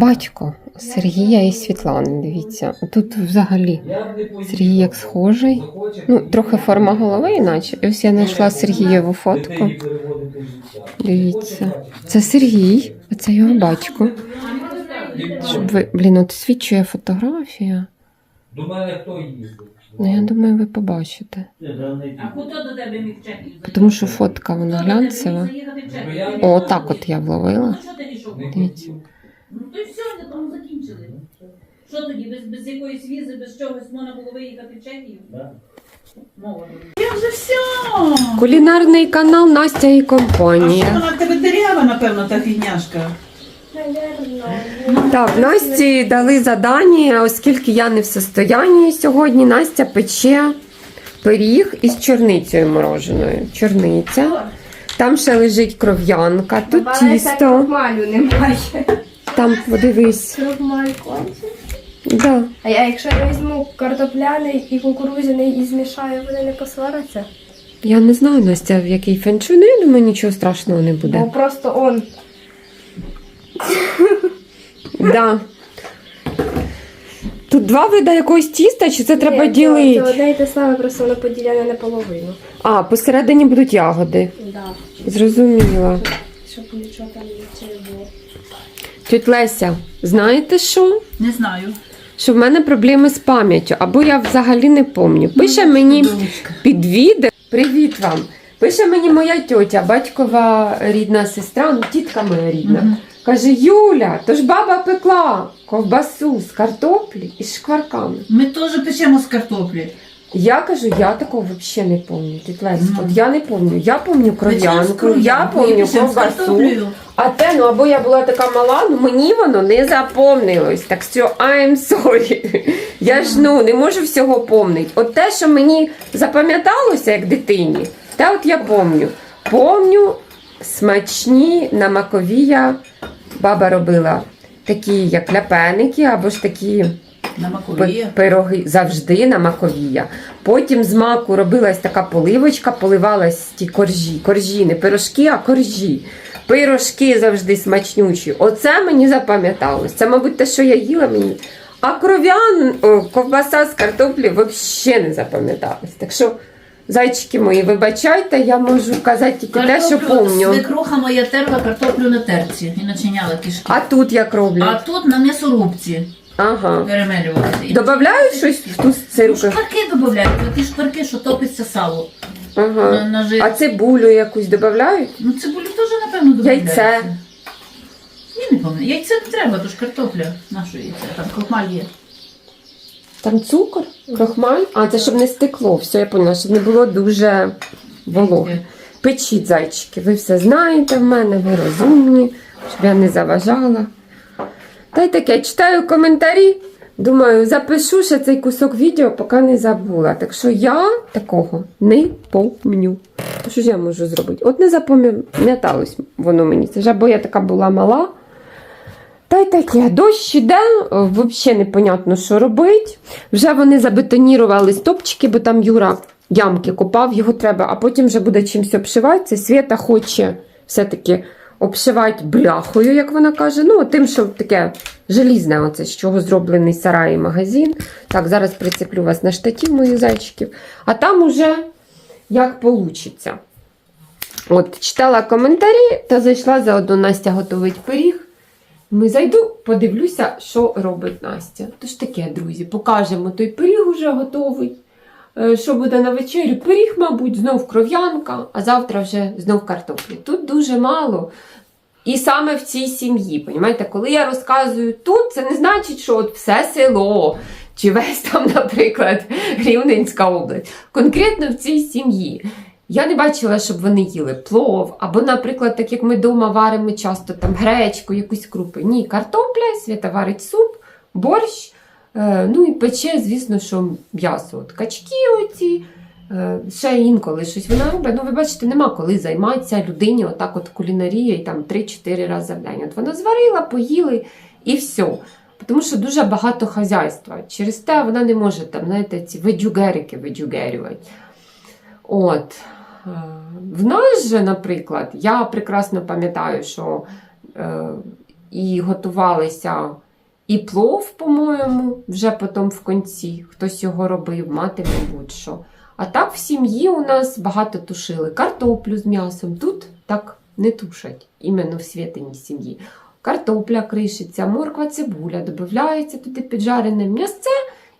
батько Сергія і Світлани. Дивіться, тут взагалі Сергій як схожий. Ну, трохи форма голови, іначе. І ось я знайшла Сергієву фотку. Дивіться, це Сергій, а це його батько. Щоб ви, блін, от свідчує фотографія. До мене хто? Ну, я думаю, ви побачите. Тому що фотка вона глянцева. О, так от я вловила. Дивіться. Ну, то й все, вони там закінчили. Що тоді, без, без якоїсь візи, без чогось можна було виїхати в Чехію? Мова. Я вже все. Кулінарний канал Настя і А що компанія. вона в тебе дерява, напевно, та фігняшка? Так, Насті дали задання, оскільки я не в состоянні сьогодні. Настя пече пиріг із чорницею мороженою. Чорниця. Там ще лежить кров'янка, тут тісто. Немає. Там подивись. Да. А я якщо я візьму картопляний і кукурузяний і змішаю, вони не посваряться? Я не знаю, Настя, в який феншуй, ну я думаю, нічого страшного не Бо буде. просто он. Да. Тут два вида якогось тіста, чи це треба Ні, Це ділити? одне і те саме, просто воно поділяне на половину. А, посередині будуть ягоди. Да. Зрозуміла. Щоб нічого там не було. Тють Леся, знаєте що? Не знаю. Що в мене проблеми з пам'яттю, або я взагалі не пам'ятаю. Пише мені під відео. Привіт вам! Пише мені моя тьотя, батькова рідна сестра, ну тітка моя рідна. Мгм. Каже: Юля, то ж баба пекла ковбасу з картоплі і з шкварками. Ми теж печемо з картоплі. Я кажу, я такого взагалі не пам'ятаю. От я не пам'ятаю. Я пам'ятаю кров'янку, я пам'ятаю ковбасу. А те, ну або я була така мала, ну мені воно не запомнилось. Так що I'm sorry. Я ж ну не можу всього помнити. От те, що мені запам'яталося як дитині, те от я помню. Помню смачні на маковія баба робила такі, як ляпеники, або ж такі На макові. пироги завжди на маковія. Потім з маку робилась така поливочка, поливалась ті коржі. Коржі, не пирожки, а коржі. Пирожки завжди смачнючі. Оце мені запам'яталось. Це, мабуть, те, що я їла мені. А кров'ян, ковбаса з картоплі взагалі не запам'яталась. Так що, зайчики мої, вибачайте, я можу казати тільки те, що помню. Свекруха моя терла картоплю на терці і начиняла кишки. А тут як А тут на м'ясорубці Ага. перемелювати. Добавляють щось в ту Ну, сирку? шкварки додають, такі шкварки, що топиться сало. Ага. На, на жир. А цибулю якусь додають? Ну цибулю теж, напевно, додають. Яйце. Я не пам'ятаю. Яйце не треба, то ж картопля. Нашу яйце, там крохмаль є. Там цукор, крохмаль. А, це щоб не стекло. Все, я поняла, щоб не було дуже вологе. Печіть, зайчики, ви все знаєте в мене, ви розумні, щоб я не заважала. Та й таке, читаю коментарі. Думаю, запишу ще цей кусок відео, поки не забула. Так що я такого не помню. Що ж я можу зробити? От не запам'яталось воно мені. Це ж або я така була мала. Та й таке, дощ іде, взагалі непонятно, що робити. Вже вони забетонірували стопчики, бо там Юра ямки копав, його треба, а потім вже буде чимось обшиватися. Свята хоче все-таки обшивати бляхою, як вона каже. Ну, тим, що таке желізне, оце, з чого зроблений сарай і магазин. Так, зараз прицеплю вас на штатів моїх зайчиків. А там уже як вийде. От, читала коментарі та зайшла заодно Настя готовить пиріг. Ми зайду, подивлюся, що робить Настя. Тож таке, друзі, покажемо той пиріг уже готовий. Е, Що буде на вечерю? Пиріг, мабуть, знов кров'янка, а завтра вже знов картоплі. Тут дуже мало. І саме в цій сім'ї, понімаєте, коли я розказую тут, це не значить, що от все село, чи весь там, наприклад, Рівненська область. Конкретно в цій сім'ї. Я не бачила, щоб вони їли плов, або, наприклад, так як ми вдома варимо часто там гречку, якусь крупи. Ні, картопля, свята варить суп, борщ, ну і пече, звісно, що м'ясо. От качки оці, е, ще інколи щось вона робить. Ну, ви бачите, нема коли займатися людині отак от кулінарією там 3-4 рази в день. От вона зварила, поїли і все. Тому що дуже багато хазяйства. Через те вона не може там, знаєте, ці видюгерики видюгерювати. От. Е, В нас же, наприклад, я прекрасно пам'ятаю, що е, і готувалися і плов, по-моєму, вже потім в кінці. Хтось його робив, мати, мабуть, що. А так в сім'ї у нас багато тушили картоплю з м'ясом. Тут так не тушать, іменно в святині сім'ї. Картопля кришиться, морква, цибуля, додається туди піджарене м'ясце.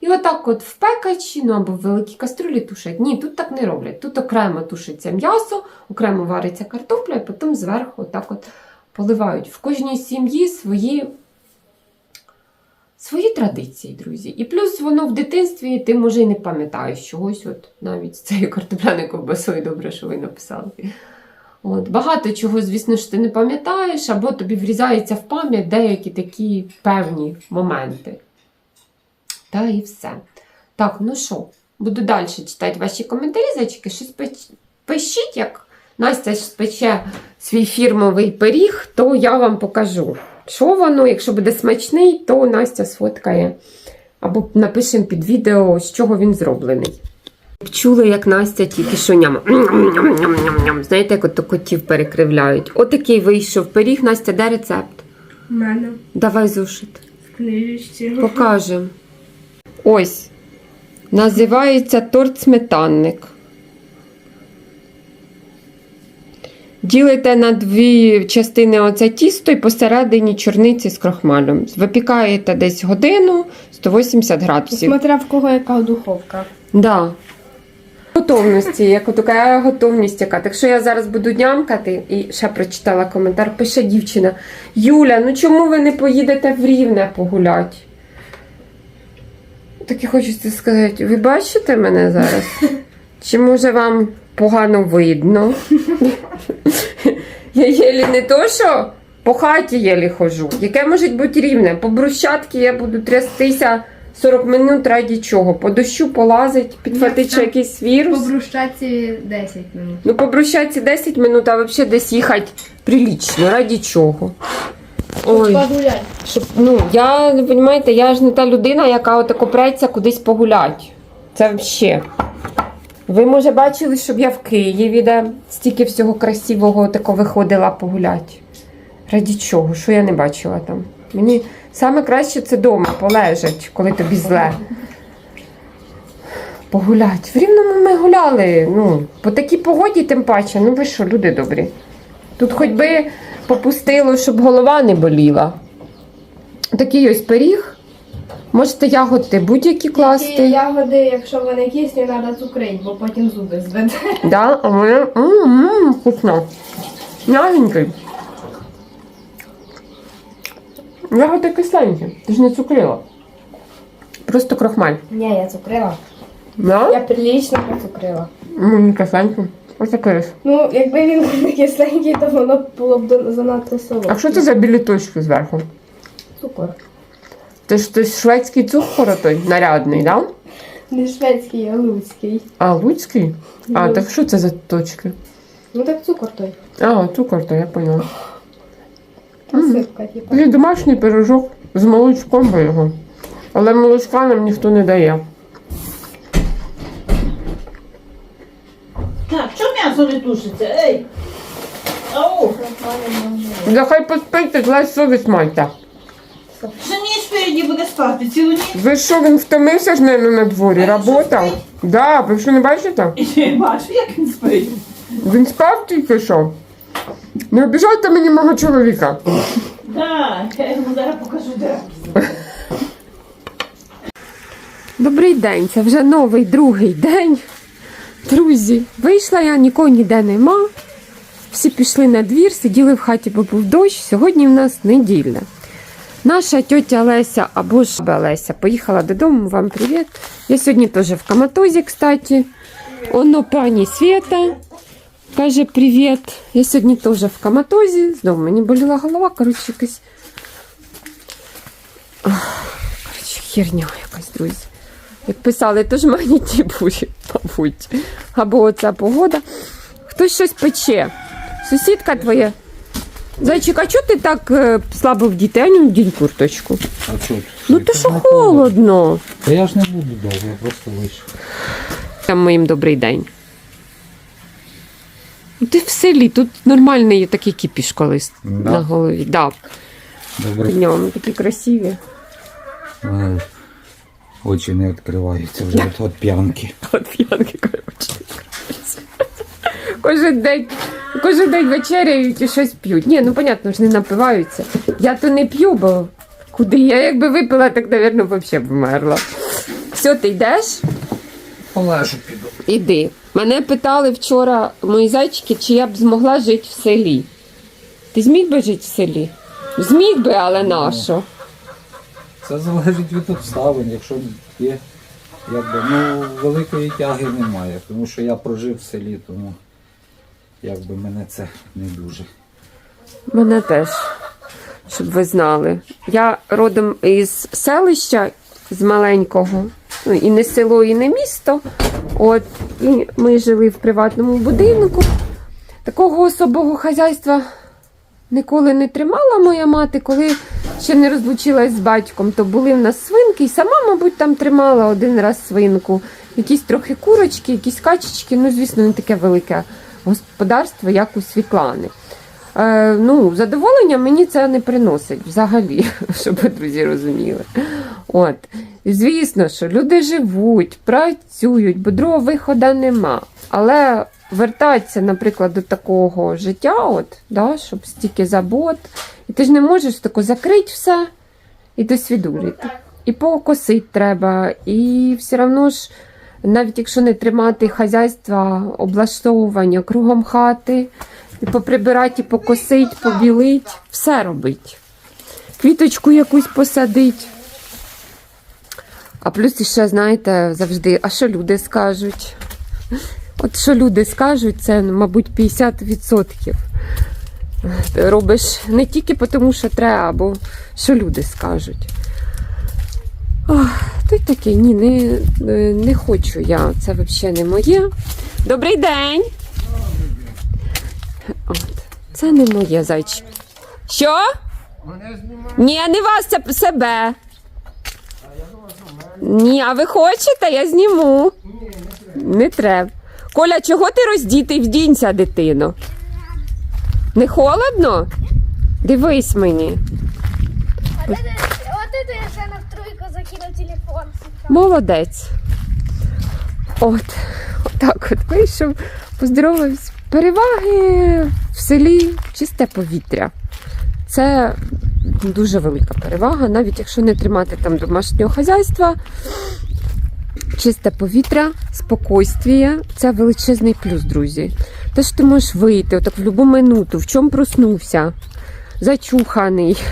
І отак от в пекачі, ну або в великій каструлі тушать. Ні, тут так не роблять. Тут окремо тушиться м'ясо, окремо вариться картопля, і потім зверху отак от поливають. В кожній сім'ї свої, свої традиції, друзі. І плюс воно в дитинстві ти може і не пам'ятаєш чогось, от навіть з цією картопляною ковбасою, добре, що ви написали. От, багато чого, звісно ж, ти не пам'ятаєш, або тобі врізається в пам'ять деякі такі певні моменти. Та і все. Так, ну що, буду далі читати ваші коментарі, зайчики. Щось пишіть, як Настя спече свій фірмовий пиріг, то я вам покажу. Що воно, якщо буде смачний, то Настя сфоткає. Або напишемо під відео, з чого він зроблений. Чули, як Настя тільки що ням. Знаєте, як ото котів перекривляють. Отакий вийшов пиріг. Настя, де рецепт? У мене Давай зушит. в книжечці. Покажемо. Ось. Називається торт сметанник. Ділите на дві частини оце тісто і посередині чорниці з крохмалем. Випікаєте десь годину 180 градусів. Смотря в кого яка духовка. Да. Готовності, як така готовність яка. Так що я зараз буду нямкати і ще прочитала коментар. Пише дівчина: Юля, ну чому ви не поїдете в Рівне погуляти? Так і хочеться сказати, ви бачите мене зараз? Чи може вам погано видно? Я єлі не то, що по хаті єлі хожу. Яке може бути рівне? По брусчатки я буду трястися 40 минут раді чого? По дощу полазить, підхватить ще якийсь вірус. По брущаці 10 минут. Ну, по брусчатці 10 минут, а взагалі десь їхати прилічно. Раді чого? Ой. Погулять. Щоб, ну, я, ви розумієте, я ж не та людина, яка отако преться кудись погуляти. Це взагалі. Ви, може, бачили, щоб я в Києві, де стільки всього красивого тако виходила погуляти. Раді чого? Що я не бачила там? Мені саме краще це вдома полежать, коли тобі зле. Погулять. В рівному ми гуляли. Ну, по такій погоді, тим паче. Ну ви що, люди добрі. Тут хоч би попустило, щоб голова не боліла. Такий ось пиріг. Можете ягоди будь-які Ті класти. ягоди, якщо вони кисні, треба цукрить, бо потім зуби зведе. Да, а вони м-м, вкусно. Мягенький. Ягоди кисленькі. Ти ж не цукрила. Просто крохмаль. Ні, я цукрила. Да? Я прилично поцукрила. Мені кисленький. Ось такий. Ну, якби він був не кисленький, то воно було б занадто солодке. А що це за білі точки зверху? Цукор. Це ж той шведський цукор той нарядний, да? Не шведський, а луцький. А, луцький? А, так що це за точки? Ну так цукор той. А, цукор, то я поняла. Посипка, типу. Такий домашній пирожок з молочком би його. Але молочка нам ніхто не дає. Так, що м'ясо не тушиться? Ей! Ау! Да хай поспите, злай совість майте. Ще ніч впереді буде спати, цілу ніч. Ви що, він втомився ж не на дворі? Він що, Работав? спить? Да, ви що не бачите? Я бачу, як він спить. Він спав тільки що. Не обіжайте мені мого чоловіка. Так, я йому зараз покажу де. Добрий день, це вже новий другий день. Друзі, вийшла я, нікого ніде нема. Всі пішли на двір, сиділи в хаті, бо був дощ. Сьогодні в нас неділя. Наша тьотя Леся або ж Леся поїхала додому. Вам привіт. Я сьогодні теж в коматозі, кстати. Оно пані Свята каже привіт. Я сьогодні теж в коматозі. Знову мені боліла голова, коротше, якась. Коротше, херня якась, друзі. Як писали, то ж магнітні бурі, мабуть. Або оця погода. Хтось щось пече. Сусідка твоя. Зайчик, а чого ти так е, слабо в дітей? А ну, вдінь курточку. А що? Ну то що холодно. Та я ж не буду довго, я просто вийшов. Там моїм добрий день. Ну, Ти в селі, тут нормальний такий кіпіш колись Да. на голові. Да. Добре. Днем такі красиві. Е, Очі не відкриваються вже від, від п'янки. От п'янки коротше. Кожен день, кожен день вечеряють і щось п'ють. Ні, ну понятно ж не напиваються. Я то не п'ю, бо куди я якби випила, так, мабуть, взагалі б вмерла. Все, ти йдеш? Олежу піду. Іди. Мене питали вчора мої зайчики, чи я б змогла жити в селі. Ти зміг би жити в селі? Зміг би, але нащо? Це залежить від обставин, якщо є. Якби, ну, великої тяги немає, тому що я прожив в селі, тому якби мене це не дуже. Мене теж, щоб ви знали. Я родом із селища, з маленького, ну, і не село, і не місто. От, і ми жили в приватному будинку. Такого особого хазяйства ніколи не тримала моя мати, коли ще не розлучилась з батьком, то були в нас свинки, і сама, мабуть, там тримала один раз свинку. Якісь трохи курочки, якісь качечки, ну, звісно, не таке велике господарство, як у Світлани. Е, ну, задоволення мені це не приносить взагалі, щоб ви, друзі розуміли. От. Звісно, що люди живуть, працюють, бо другого виходу нема. Але вертатися, наприклад, до такого життя, от, да, щоб стільки забот, і ти ж не можеш тако закрити все і досвідурити. І покосити треба, і все одно ж, навіть якщо не тримати хазяйства, облаштовування кругом хати, поприбирати, покосить, побілить, все робить. Квіточку якусь посадить. А плюс іще, знаєте, завжди, а що люди скажуть? От що люди скажуть, це, мабуть, 50%. Робиш не тільки тому, що треба, бо що люди скажуть. Ох, то й ні, не, не хочу я. Це взагалі не моє. Добрий день! От. Це не моє зайчик. Що? Ні, не вас, це себе. Ні, а ви хочете, я зніму. Не треба. Коля, чого ти роздітий? Вдінься, дитино. Не холодно? Дивись мені. Молодець. От, отак от вийшов, поздоровався. Переваги в селі чисте повітря. Це дуже велика перевага, навіть якщо не тримати там домашнього хазяйства. Чисте повітря, спокойствие це величезний плюс, друзі. Те, що ти можеш вийти отак в будь-яку минуту, в чому проснувся, зачуханий.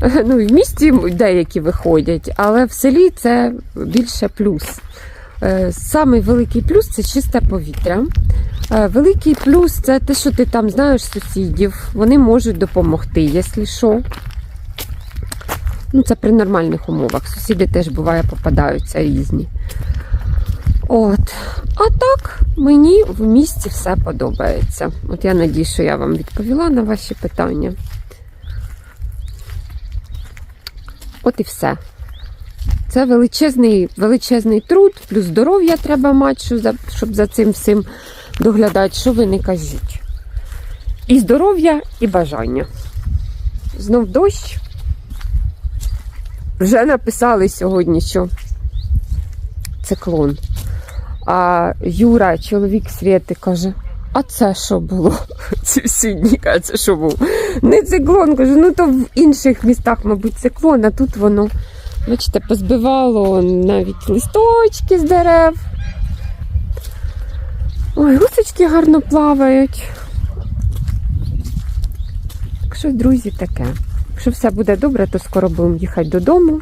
Ну, в місті деякі виходять, але в селі це більше плюс. Е, Самий великий плюс це чисте повітря. Е, Великий плюс це те, що ти там знаєш сусідів, вони можуть допомогти, якщо що. Ну, це при нормальних умовах. Сусіди теж буває попадаються різні. От. А так, мені в місті все подобається. От я надію, що я вам відповіла на ваші питання. От і все. Це величезний, величезний труд, плюс здоров'я треба мати, щоб за, цим всім доглядати, що ви не кажіть. І здоров'я, і бажання. Знов дощ. Вже написали сьогодні, що циклон. А Юра, чоловік Свєти, каже: а це що було? Ці всі дні, каже, це що був? Не циклон, кажу, ну то в інших містах, мабуть, циклон, а тут воно, бачите, позбивало навіть листочки з дерев. Ой, гусочки гарно плавають. Так що, друзі, таке. Якщо все буде добре, то скоро будемо їхати додому.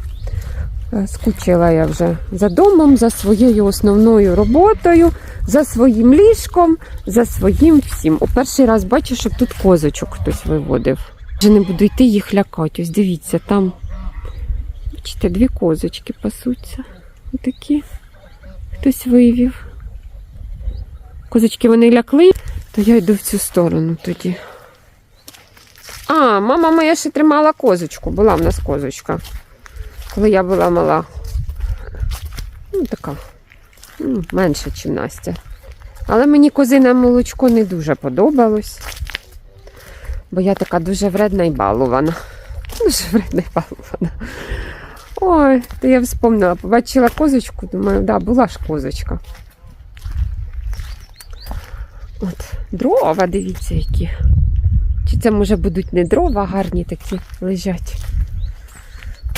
Е, Скучила я вже за домом, за своєю основною роботою, за своїм ліжком, за своїм всім. У перший раз бачу, щоб тут козочок хтось виводив. Вже не буду йти їх лякати. Ось дивіться, там бачите, дві козочки пасуться. Отакі. Хтось вивів. Козочки вони лякли, то я йду в цю сторону тоді. А, мама моя ще тримала козочку. Була в нас козочка коли я була мала. Ну, така. ну, Менша, ніж Настя. Але мені козине молочко не дуже подобалось. Бо я така дуже вредна і балована. Що вредна вона. Ой, то я вспомнила, побачила козочку, думаю, да, була ж козочка. От, дрова, дивіться, які. Чи це, може, будуть не дрова, гарні такі лежать.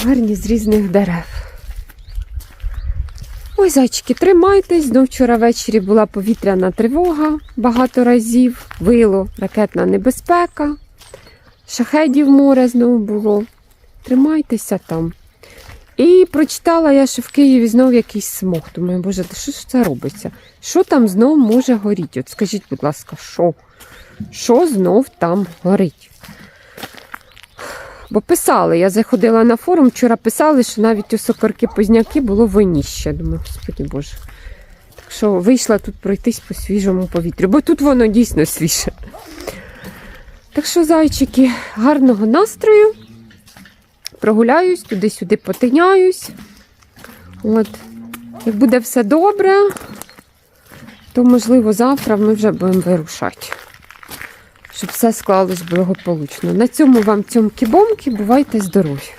Гарні з різних дерев. Ой, зайчики, тримайтесь. Знов вчора ввечері була повітряна тривога багато разів. Вило ракетна небезпека. Шахедів море знову було. Тримайтеся там. І прочитала я, що в Києві знов якийсь смог. Думаю, боже, що ж це робиться? Що там знов може горіти? От скажіть, будь ласка, що? Що знов там горить? Бо писали, я заходила на форум, вчора писали, що навіть у сокорки позняки було виніще. Думаю, господи Боже. Так що вийшла тут пройтись по свіжому повітрю, бо тут воно дійсно свіже. Так що, зайчики, гарного настрою. Прогуляюсь, туди-сюди потиняюсь. От. Як буде все добре, то, можливо, завтра ми вже будемо вирушати. Щоб все склалось благополучно. На цьому вам цьомкі-бомки, бувайте здорові!